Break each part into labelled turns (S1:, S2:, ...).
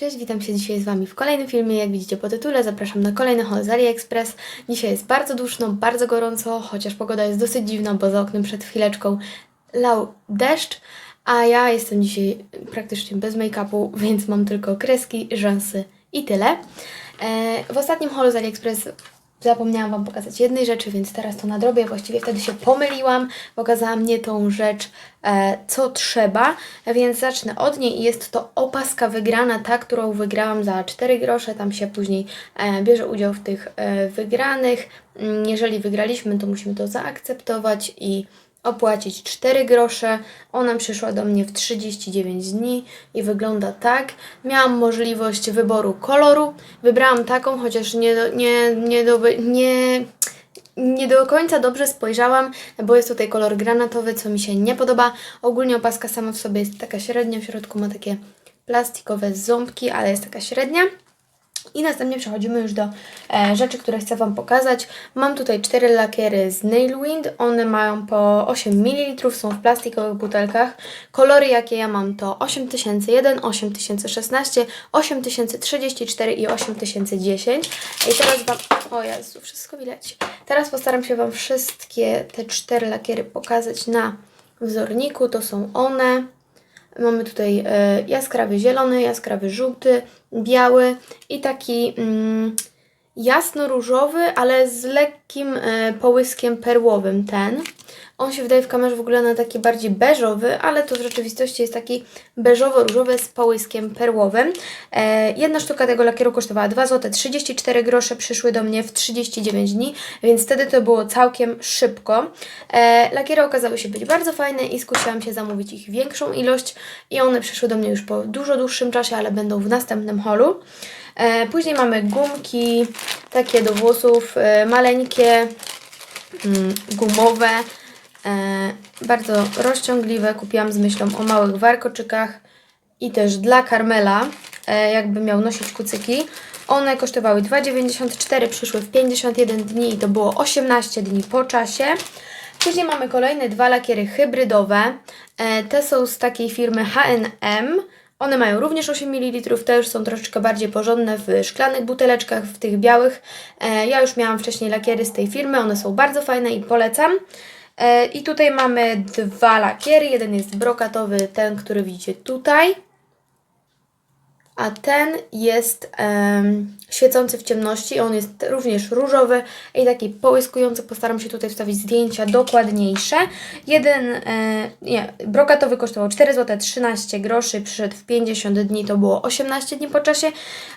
S1: Cześć, witam się dzisiaj z Wami w kolejnym filmie. Jak widzicie po tytule, zapraszam na kolejny haul z AliExpress. Dzisiaj jest bardzo duszno, bardzo gorąco, chociaż pogoda jest dosyć dziwna, bo za oknem przed chwileczką lał deszcz, a ja jestem dzisiaj praktycznie bez make-upu, więc mam tylko kreski, rzęsy i tyle. E, w ostatnim haulu z AliExpress zapomniałam Wam pokazać jednej rzeczy, więc teraz to nadrobię. Właściwie wtedy się pomyliłam, pokazałam nie tą rzecz, e, co trzeba, więc zacznę od niej jest to opaska wygrana, ta, którą wygrałam za 4 grosze. Tam się później e, bierze udział w tych e, wygranych. Mm, Jeżeli wygraliśmy, to musimy to zaakceptować i opłacić 4 grosze. Ona przyszła do mnie w 39 dni i wygląda tak. Miałam możliwość wyboru koloru. Wybrałam taką, chociaż nie, do, nie, nie, do, nie, nie do końca dobrze spojrzałam, bo jest tutaj kolor granatowy, co mi się nie podoba. Ogólnie opaska sama w sobie jest taka średnia, w środku ma takie plastikowe ząbki, ale jest taka średnia. I następnie przechodzimy już do e, rzeczy, które chcę Wam pokazać. Mam tutaj cztery lakiery z Nailwind. One mają po 8 ml, są w plastikowych butelkach. Kolory, jakie ja mam, to 8001, 8016, 8034 i 8010. I teraz Wam... O Jezu, wszystko widać. Teraz postaram się Wam wszystkie te cztery lakiery pokazać na wzorniku. To są one. Mamy tutaj e, jaskrawy zielony, jaskrawy żółty, biały i taki mm, jasno-różowy, ale z lekkim e, połyskiem perłowym ten. On się wydaje w kamerze w ogóle na taki bardziej beżowy, ale to w rzeczywistości jest taki beżowo-różowy z połyskiem perłowym. E, jedna sztuka tego lakieru kosztowała 2 zł 34 grosze, przyszły do mnie w 39 dni, więc wtedy to było całkiem szybko. E, lakiery okazały się być bardzo fajne i skusiłam się zamówić ich większą ilość i one przyszły do mnie już po dużo dłuższym czasie, ale będą w następnym holu. Później mamy gumki takie do włosów, e, maleńkie, mm, gumowe, e, bardzo rozciągliwe. Kupiłam z myślą o małych warkoczykach i też dla Karmela, e, jakby miał nosić kucyki. One kosztowały 2,94, przyszły w 51 dni i to było 18 dni po czasie. Później mamy kolejne dwa lakiery hybrydowe. Te są z takiej firmy H&M. One mają również 8 ml, te już są troszeczkę bardziej porządne w szklanych buteleczkach, w tych białych. E, ja już miałam wcześniej lakiery z tej firmy, one są bardzo fajne i polecam. E, I tutaj mamy dwa lakiery, jeden jest brokatowy, ten, który widzicie tutaj. A ten jest em, świecący w ciemności, on jest również różowy i taki połyskujący. Postaram się tutaj wstawić zdjęcia dokładniejsze. Jeden, e, nie, brokatowy kosztował 4 zł 13 groszy, przyszedł w 50 dni, to było 18 dni po czasie,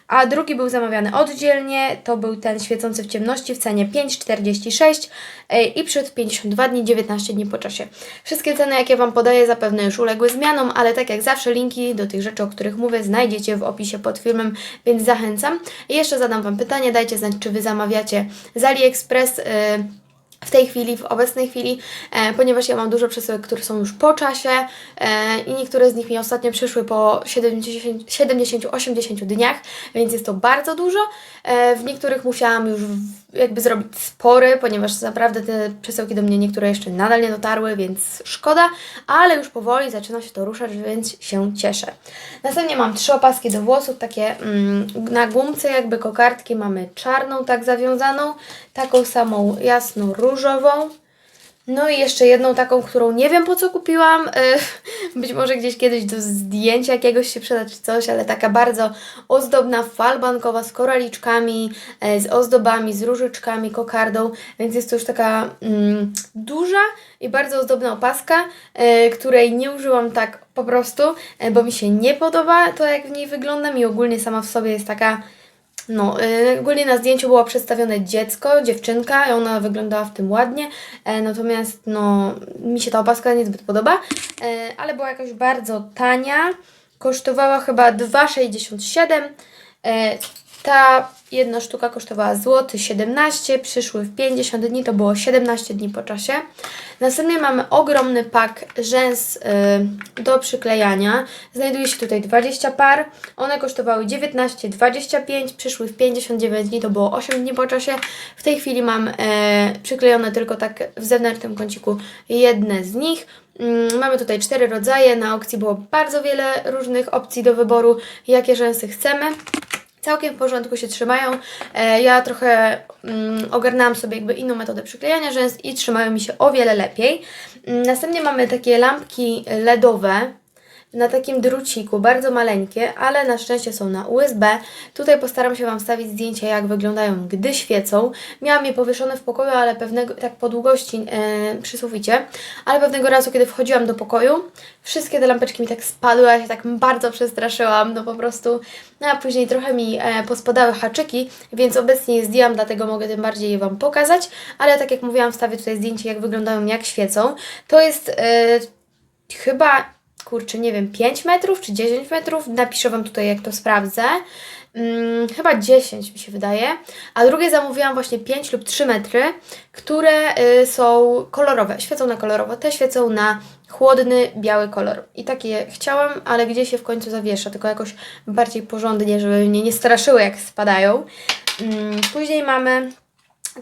S1: a drugi był zamawiany oddzielnie, to był ten świecący w ciemności w cenie 5,46 e, i przyszedł w 52 dni, 19 dni po czasie. Wszystkie ceny, jakie Wam podaję, zapewne już uległy zmianom, ale tak jak zawsze linki do tych rzeczy, o których mówię, znajdziecie w opisie pod filmem, więc zachęcam. I jeszcze zadam Wam pytanie, dajcie znać, czy Wy zamawiacie z AliExpress y, w tej chwili, w obecnej chwili, e, ponieważ ja mam dużo przesyłek, które są już po czasie e, i niektóre z nich mi ostatnio przyszły po 70-80 dniach, więc jest to bardzo dużo. E, w niektórych musiałam już jakby zrobić spory, ponieważ naprawdę te przesyłki do mnie niektóre jeszcze nadal nie dotarły, więc szkoda, ale już powoli zaczyna się to ruszać, więc się cieszę. Następnie mam trzy opaski do włosów, takie mm, na gumce jakby kokardki mamy czarną tak zawiązaną, taką samą jasno różową, no i jeszcze jedną taką, którą nie wiem po co kupiłam. y, Być może gdzieś kiedyś do zdjęcia jakiegoś się przyda czy coś, ale taka bardzo ozdobna falbankowa z koraliczkami, e, z ozdobami, z różyczkami, kokardą, więc jest to już taka mm, duża i bardzo ozdobna opaska, e, której nie użyłam tak po prostu, e, bo mi się nie podoba to jak w niej wyglądam i ogólnie sama w sobie jest taka no, y, ogólnie na zdjęciu było przedstawione dziecko, dziewczynka i ona wyglądała w tym ładnie, e, natomiast no, mi się ta opaska niezbyt podoba, e, ale była jakoś bardzo tania, kosztowała chyba 2,67, e, Ta jedna sztuka kosztowała złoty 17, przyszły w 50 dni, to było 17 dni po czasie. Następnie mamy ogromny pak rzęs y, do przyklejania. Znajduje się tutaj 20 par. One kosztowały 19,25, przyszły w 59 dni, to było 8 dni po czasie. W tej chwili mam e, przyklejone tylko tak w zewnętrznym kąciku jedne z nich. Mm, Mamy tutaj cztery rodzaje. Na aukcji było bardzo wiele różnych opcji do wyboru, jakie rzęsy chcemy. Całkiem w porządku się trzymają. E, ja trochę mm, ogarnęłam sobie jakby inną metodę przyklejania rzęs i trzymają mi się o wiele lepiej. Mm, następnie mamy takie lampki LEDowe na takim druciku, bardzo maleńkie, ale na szczęście są na USB. Tutaj postaram się Wam wstawić zdjęcia, jak wyglądają, gdy świecą. Miałam je powieszone w pokoju, ale pewnego, tak po długości suficie, ale pewnego razu, kiedy wchodziłam do pokoju, wszystkie te lampeczki mi tak spadły, ja się tak bardzo przestraszyłam, no po prostu, no a później trochę mi e, pospadały haczyki, więc obecnie je zdjęłam, dlatego mogę tym bardziej je Wam pokazać, ale tak jak mówiłam, wstawię tutaj zdjęcie, jak wyglądają, jak świecą. To jest e, chyba kurczę, nie wiem, 5 metrów czy 10 metrów. Napiszę Wam tutaj, jak to sprawdzę. Hmm, chyba 10 mi się wydaje. A drugie zamówiłam właśnie 5 lub 3 metry, które y, są kolorowe, świecą na kolorowo. Te świecą na chłodny, biały kolor. I takie chciałam, ale gdzieś je w końcu zawiesza, tylko jakoś bardziej porządnie, żeby mnie nie straszyły, jak spadają. Hmm, później mamy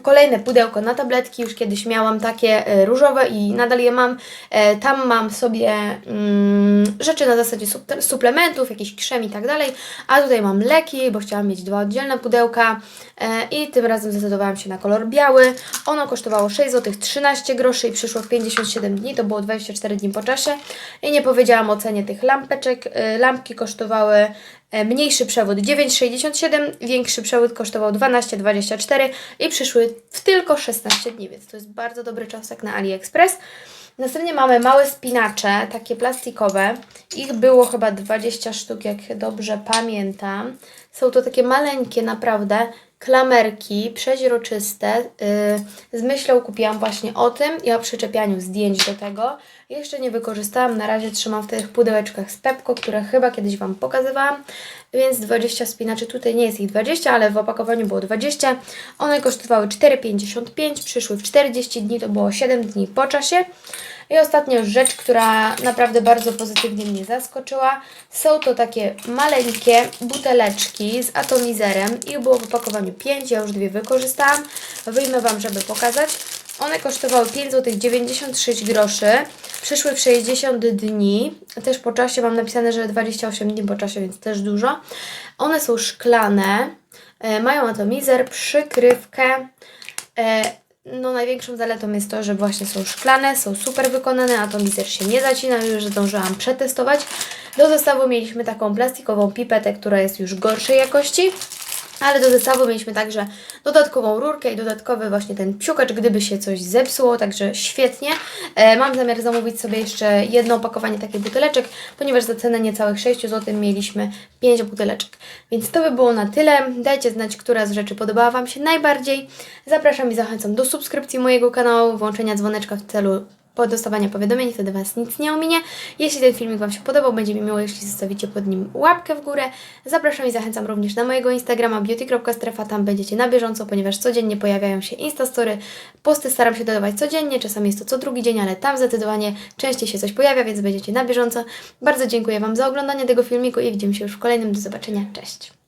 S1: Kolejne pudełko na tabletki, już kiedyś miałam takie e, różowe i nadal je mam. E, tam mam sobie mm, rzeczy na zasadzie sup- suplementów, jakiś krzem i tak dalej, a tutaj mam leki, bo chciałam mieć dwa oddzielne pudełka e, i tym razem zdecydowałam się na kolor biały. Ono kosztowało 6 zł 13 groszy i przyszło w 57 dni, to było 24 dni po czasie. I nie powiedziałam o cenie tych lampeczek. E, lampki kosztowały E, Mniejszy przewód 9,67, większy przewód kosztował 12,24 i przyszły w tylko 16 dni, więc to jest bardzo dobry czasek na AliExpress. Następnie mamy małe spinacze, takie plastikowe. Ich było chyba 20 sztuk, jak dobrze pamiętam. Są to takie maleńkie naprawdę klamerki przeźroczyste. Yy, z myślą kupiłam właśnie o tym i o przyczepianiu zdjęć do tego. Jeszcze nie wykorzystałam, na razie trzymam w tych pudełeczkach z Pepko, które chyba kiedyś Wam pokazywałam, więc 20 spinaczy, tutaj nie jest ich 20, ale w opakowaniu było 20. One kosztowały 4,55, przyszły w 40 dni, to było 7 dni po czasie. I ostatnia rzecz, która naprawdę bardzo pozytywnie mnie zaskoczyła, są to takie maleńkie buteleczki z atomizerem. Ich było w opakowaniu 5, ja już dwie wykorzystałam. Wyjmę Wam, żeby pokazać. One kosztowały 5 zł 96 groszy. Przyszły w 60 dni. Też po czasie mam napisane, że 28 dni po czasie, więc też dużo. One są szklane. E, mają atomizer, przykrywkę. E, no największą zaletą jest to, że właśnie są szklane, są super wykonane, atomizer się nie zacina, już zdążyłam przetestować. Do zestawu mieliśmy taką plastikową pipetę, która jest już gorszej jakości. Ale do zestawu mieliśmy także dodatkową rurkę i dodatkowy właśnie ten psiukacz, gdyby się coś zepsuło, także świetnie. E, mam zamiar zamówić sobie jeszcze jedno opakowanie takich buteleczek, ponieważ za cenę niecałych 6 zł mieliśmy 5 buteleczek. Więc to by było na tyle. Dajcie znać, która z rzeczy podobała Wam się najbardziej. Zapraszam i zachęcam do subskrypcji mojego kanału, włączenia dzwoneczka w celu po dostawania powiadomień, wtedy Was nic nie ominie. Jeśli ten filmik Wam się podobał, będzie mi miło, jeśli zostawicie pod nim łapkę w górę. Zapraszam i zachęcam również na mojego Instagrama beauty.strefa, tam będziecie na bieżąco, ponieważ codziennie pojawiają się instastory. Posty staram się dodawać codziennie, czasami jest to co drugi dzień, ale tam zdecydowanie częściej się coś pojawia, więc będziecie na bieżąco. Bardzo dziękuję Wam za oglądanie tego filmiku i widzimy się już w kolejnym. Do zobaczenia. Cześć!